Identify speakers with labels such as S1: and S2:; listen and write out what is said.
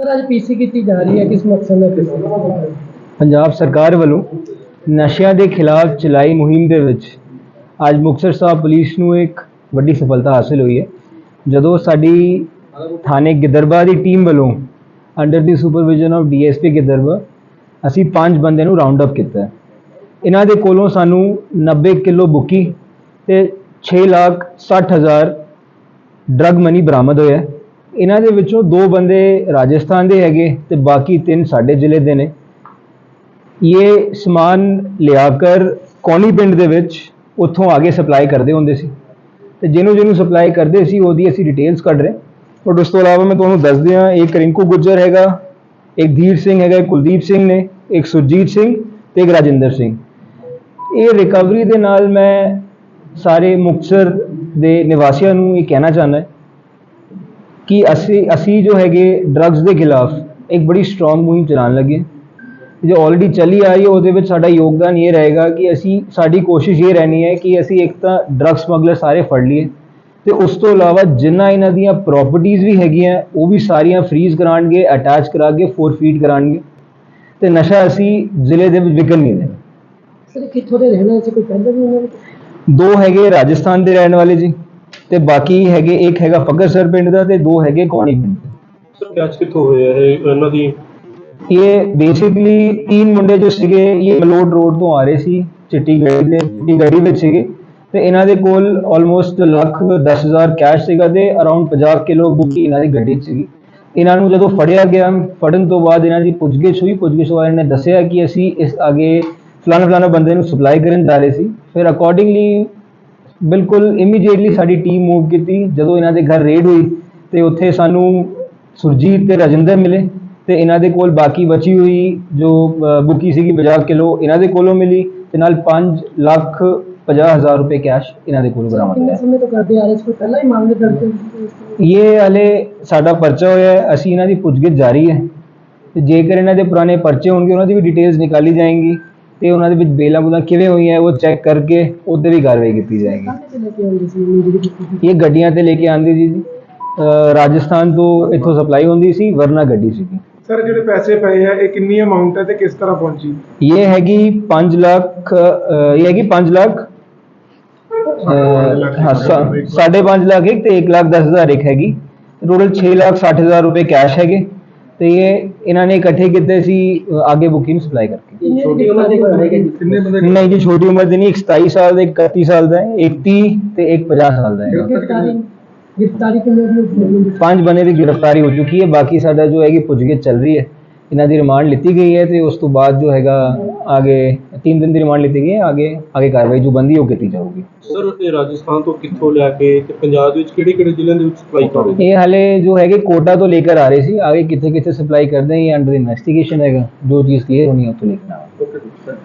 S1: Sir, ਅੱਜ ਪੀਸੀ ਕੀਤੀ ਜਾ ਰਹੀ ਹੈ, ਕਿਸ ਮਕਸਦ ਨਾਲ ਕੀਤੀ
S2: ਪੰਜਾਬ ਸਰਕਾਰ ਵੱਲੋਂ ਨਸ਼ਿਆਂ ਦੇ ਖਿਲਾਫ ਚਲਾਈ ਮੁਹਿੰਮ ਦੇ ਵਿੱਚ ਅੱਜ ਮੁਕਤਸਰ ਸਾਹਿਬ ਪੁਲਿਸ ਨੂੰ ਇੱਕ ਵੱਡੀ ਸਫਲਤਾ ਹਾਸਲ ਹੋਈ ਹੈ। ਜਦੋਂ ਸਾਡੀ ਥਾਣੇ ਗਿੱਦਰਬਾ ਦੀ ਟੀਮ ਵੱਲੋਂ under the supervision of DSP Giddarbaha ਅਸੀਂ ਪੰਜ ਬੰਦਿਆਂ ਨੂੰ ਰਾਉਂਡ ਅਪ ਕੀਤਾ ਇਹਨਾਂ ਦੇ ਕੋਲੋਂ ਸਾਨੂੰ 90 ਕਿਲੋ ਬੁੱਕੀ ਤੇ 6 ਲੱਖ 60 ਹਜ਼ਾਰ ਡਰਗ ਮਨੀ ਬਰਾਮਦ ਹੋਇਆ ਇਹਨਾਂ ਦੇ ਵਿੱਚੋਂ ਦੋ ਬੰਦੇ ਰਾਜਸਥਾਨ ਦੇ ਹੈਗੇ ਤੇ ਬਾਕੀ ਤਿੰਨ ਸਾਡੇ ਜ਼ਿਲ੍ਹੇ ਦੇ ਨੇ। ਇਹ ਸਮਾਨ ਲਿਆ ਕਰ ਕੌਣੀ ਪਿੰਡ ਦੇ ਵਿੱਚ ਉੱਥੋਂ ਆਗੇ ਸਪਲਾਈ ਕਰਦੇ ਹੁੰਦੇ ਸੀ। ਤੇ ਜਿਹਨੂੰ ਜਿਹਨੂੰ ਸਪਲਾਈ ਕਰਦੇ ਸੀ, ਉਹਦੀ ਅਸੀਂ ਡਿਟੇਲਸ ਕੱਢ ਰਹੇ। ਔਰ ਉਸ ਤੋਂ ਇਲਾਵਾ ਮੈਂ ਤੁਹਾਨੂੰ ਦੱਸ ਦਿਆਂ ਇੱਕ ਰਿੰਕੂ ਗੁੱਜਰ ਹੈਗਾ, ਇੱਕ ਧੀਰ ਸਿੰਘ ਹੈਗਾ, ਇੱਕ ਕੁਲਦੀਪ ਸਿੰਘ ਨੇ, ਇੱਕ ਸੁਰਜੀਤ ਸਿੰਘ ਤੇ ਇੱਕ ਰਾਜਿੰਦਰ ਸਿੰਘ। ਇਹ ਰਿਕਵਰੀ ਦੇ ਨਾਲ ਮੈਂ ਸਾਰੇ ਮੁਕਤਸਰ ਦੇ ਨਿਵਾਸੀਆਂ ਨੂੰ ਇਹ ਕਹਿਣਾ ਚਾਹੁੰਦਾ ਕਿ ਅਸੀਂ ਅਸੀਂ ਜੋ ਹੈਗੇ ਡਰੱਗਸ ਦੇ ਖਿਲਾਫ ਇੱਕ ਬੜੀ ਸਟਰੋਂਗ ਮੁਹਿੰਮ ਚਲਾਉਣ ਲੱਗੇ। ਜੋ ਆਲਰੇਡੀ ਚੱਲੀ ਆ ਰਹੀ ਹੈ ਉਹਦੇ ਵਿੱਚ ਸਾਡਾ ਯੋਗਦਾਨ ਇਹ ਰਹੇਗਾ ਕਿ ਅਸੀਂ ਸਾਡੀ ਕੋਸ਼ਿਸ਼ ਇਹ ਰਹਿਣੀ ਹੈ ਕਿ ਅਸੀਂ ਇੱਕ ਤਾਂ ਡਰੱਗ ਸਮਗਲਰ ਸਾਰੇ ਫੜ ਲਈਏ ਤੇ ਉਸ ਤੋਂ ਇਲਾਵਾ ਜਿੰਨਾ ਇਹਨਾਂ ਦੀਆਂ ਪ੍ਰਾਪਰਟੀਆਂ ਵੀ ਹੈਗੀਆਂ ਉਹ ਵੀ ਸਾਰੀਆਂ ਫ੍ਰੀਜ਼ ਕਰਾਣਗੇ ਅਟੈਚ ਕਰਾ ਕੇ ਫੋਰਫੀਟ ਕਰਾਣਗੇ ਤੇ ਨਸ਼ਾ ਅਸੀਂ ਜ਼ਿਲ੍ਹੇ ਦੇ ਵਿੱਚ ਵਿਕਣ ਨਹੀਂ ਦੇਣਾ।
S1: ਸਰ ਕਿੱਥੋਂ ਦੇ ਰਹਿਣ ਸੀ? ਕੋਈ ਪਹਿਲਾਂ ਵੀ ਉਹਨਾਂ ਨੇ?
S2: ਦੋ ਹੈਗੇ ਰਾਜਸਥਾਨ ਦੇ ਰਹਿਣ ਵਾਲੇ ਜੀ। ਤੇ ਬਾਕੀ ਹੈਗੇ ਇੱਕ ਹੈਗਾ ਫੱਗਰ ਪਿੰਡ ਦਾ ਤੇ ਦੋ ਹੈਗੇ ਕੋਣੀ ਪਿੰਡ
S3: ਸਰ ਕੈਚ ਕਿੱਥੋਂ ਹੋਇਆ ਇਹ ਇਹਨਾਂ ਦੀ
S2: ਇਹ ਬੇਸਿਕਲੀ ਤਿੰਨ ਮੁੰਡੇ ਜੋ ਸੀਗੇ ਇਹ ਮਲੋਡ ਰੋਡ ਤੋਂ ਆ ਰਹੇ ਸੀ ਚਿੱਟੀ ਗੱਡੀ ਦੇ ਚਿੱਟੀ ਗੱਡੀ ਵਿੱਚ ਸੀਗੇ। ਤੇ ਇਹਨਾਂ ਦੇ ਕੋਲ ਆਲਮੋਸਟ ਲੱਖ 10000 ਕੈਸ਼ ਸੀਗਾ ਤੇ ਅਰਾਊਂਡ 50 ਕਿਲੋ ਬੁੱਕੀ ਇਹਨਾਂ ਦੀ ਗੱਡੀ 'ਚ ਸੀਗੀ। ਇਹਨਾਂ ਨੂੰ ਜਦੋਂ ਫੜਿਆ ਗਿਆ ਫੜਨ ਤੋਂ ਬਾਅਦ ਇਹਨਾਂ ਦੀ ਪੁੱਛਗਿੱਛ ਹੋਈ ਪੁੱਛਗਿੱਛ ਵਾਲਿਆਂ ਨੇ ਦੱਸਿਆ ਕਿ ਅਸੀਂ ਇਸ ਅੱਗੇ ਫਲਾਣਾ ਫਲਾਣਾ ਬੰਦੇ ਨੂੰ ਸਪਲਾਈ ਕਰਨ ਜਾ ਰਹੇ ਸੀ। ਫਿਰ ਅਕੋਰਡਿੰਗਲੀ ਬਿਲਕੁਲ ਇਮੀਡੀਏਟਲੀ ਸਾਡੀ ਟੀਮ ਮੂਵ ਕੀਤੀ। ਜਦੋਂ ਇਹਨਾਂ ਦੇ ਘਰ ਰੇਡ ਹੋਈ ਤੇ ਉੱਥੇ ਸਾਨੂੰ ਸੁਰਜੀਤ ਤੇ ਰਾਜਿੰਦਰ ਮਿਲੇ ਤੇ ਇਹਨਾਂ ਦੇ ਕੋਲ ਬਾਕੀ ਬਚੀ ਹੋਈ ਜੋ ਬੁੱਕੀ ਸੀਗੀ 50 ਕਿਲੋ ਇਹਨਾਂ ਦੇ ਕੋਲੋਂ ਮਿਲੀ ਤੇ ਨਾਲ 5 ਲੱਖ 50 ਹਜ਼ਾਰ ਰੁਪਏ ਕੈਸ਼ ਇਹਨਾਂ ਦੇ ਕੋਲੋਂ ਬਰਾਮਦ ਹੋਇਆ।
S1: ਸਮੇਂ ਤੋਂ ਕਰਦੇ ਆ ਰਹੇ ਸੀ? ਕੋਈ ਪਹਿਲਾਂ ਹੀ ਮਾਮਲੇ ਦਰਜ ਹੋਏ
S2: ਇਹ ਹਲੇ ਸਾਡਾ ਪਰਚਾ ਹੋਇਆ ਹੈ ਅਸੀਂ ਇਹਨਾਂ ਦੀ ਪੁੱਛਗਿੱਛ ਜਾਰੀ ਹੈ। ਤੇ ਜੇਕਰ ਇਹਨਾਂ ਦੇ ਪੁਰਾਣੇ ਪਰਚੇ ਹੋਣਗੇ ਉਹਨਾਂ ਦੀ ਵੀ ਡਿਟੇਲਸ ਨਿਕਾਲੀ ਜਾਏਂਗੀ। ਤੇ ਉਹਨਾਂ ਦੇ ਵਿੱਚ ਬੇਲਾਂ ਬੁਲਾਂ ਕਿਵੇਂ ਹੋਈਆਂ ਉਹ ਚੈੱਕ ਕਰਕੇ ਉਹਦੇ ਵੀ ਕਾਰਵਾਈ ਕੀਤੀ ਜਾਏਗੀ।
S1: ਆਉਂਦੇ ਸੀ ਸੀ?
S2: ਇਹ ਗੱਡੀਆਂ ਤੇ ਲੈ ਕੇ ਆਂਦੀ ਸੀ ਜੀ। ਅ, ਰਾਜਸਥਾਨ ਤੋਂ ਇੱਥੋਂ ਸਪਲਾਈ ਹੁੰਦੀ ਸੀ ਵਰਨਾ ਗੱਡੀ ਸੀਗੀ।
S4: ਸਰ ਜਿਹੜੇ ਪੈਸੇ ਪਏ ਆ ਇਹ ਕਿੰਨੀ ਅਮਾਉਂਟ ਹੈ ਤੇ ਕਿਸ ਤਰ੍ਹਾਂ ਪਹੁੰਚੀ?
S2: ਇਹ ਹੈਗੀ 5 ਲੱਖ ਇਹ ਹੈਗੀ 5 ਲੱਖ ਅ, ਹਾਂ, ਸਾ- ਸਾਢੇ 5 ਲੱਖ ਇੱਕ ਤੇ 1 ਲੱਖ 10 ਹਜ਼ਾਰ ਇੱਕ ਹੈਗੀ। ਟੋਟਲ 6 ਲੱਖ 60 ਹਜ਼ਾਰ ਰੁਪਏ ਕੈਸ਼ ਹੈਗੇ। ਤੇ ਇਹ ਇਹਨਾਂ ਨੇ ਇਕੱਠੇ ਕੀਤੇ ਸੀ ਅ, ਆਗੇ ਬੁਕਿੰਗ ਸਪਲਾਈ ਕਰਕੇ।
S1: ਛੋਟੀ ਉਮਰ ਦੇ ਹੋਏਗੇ ਜੀ?
S4: ਕਿੰਨੇ ਬੰਦੇ
S2: ਨਹੀਂ ਜੀ ਛੋਟੀ ਉਮਰ ਦੇ ਨਹੀਂ ਇੱਕ 27 ਸਾਲ ਦਾ ਇੱਕ 31 ਸਾਲ ਦਾ ਹੈ ਇੱਕ 30 ਤੇ ਇੱਕ 50 ਸਾਲ ਦਾ ਹੈ
S1: ਗ੍ਰਿਫਤਾਰੀ ਗ੍ਰਿਫਤਾਰੀ ਕਿੰਨੇ ਦੀ ਹੋਈ?
S2: ਪੰਜ ਬੰਦੇ ਦੀ ਗ੍ਰਿਫਤਾਰੀ ਹੋ ਚੁੱਕੀ ਹੈ ਬਾਕੀ ਸਾਡਾ ਜੋ ਹੈਗੀ ਪੁੱਛਗਿੱਛ ਚੱਲ ਰਹੀ ਹੈ। ਇਹਨਾਂ ਦੀ ਰਿਮਾਂਡ ਲਿੱਤੀ ਗਈ ਹੈ ਤੇ ਉਸ ਤੋਂ ਬਾਅਦ ਜੋ ਹੈਗਾ ਆਗੇ 3 ਦਿਨ ਦੀ ਰਿਮਾਂਡ ਲਿੱਤੀ ਗਈ ਹੈ ਆਗੇ ਆਗੇ ਕਾਰਵਾਈ ਜੋ ਬੰਦੀ ਉਹ ਕੀਤੀ ਜਾਊਗੀ।
S3: ਸਰ ਇਹ ਰਾਜਸਥਾਨ ਤੋਂ ਕਿੱਥੋਂ ਲਿਆ ਕੇ ਤੇ ਪੰਜਾਬ ਵਿੱਚ ਕਿਹੜੇ ਕਿਹੜੇ ਜ਼ਿਲ੍ਹਿਆਂ ਦੇ ਵਿੱਚ ਸਪਲਾਈ ਕਰ ਰਹੇ
S2: ਇਹ ਹਾਲੇ ਜੋ ਹੈਗੇ ਕੋਟਾ ਤੋਂ ਲੈ ਕੇ ਆ ਰਹੇ ਸੀ ਆਗੇ ਕਿੱਥੇ ਕਿੱਥੇ ਸਪਲਾਈ ਕਰਦੇ ਇਹ ਅੰਡਰ ਇਨਵੈਸਟੀਗੇਸ਼ਨ ਹੈਗਾ ਜੋ ਚੀਜ਼ ਕਲੀਅਰ ਹੋਣੀ ਹੈ ਉਹ ਤੋਂ ਲਿਖਣਾ
S3: ਓਕੇ ਸਰ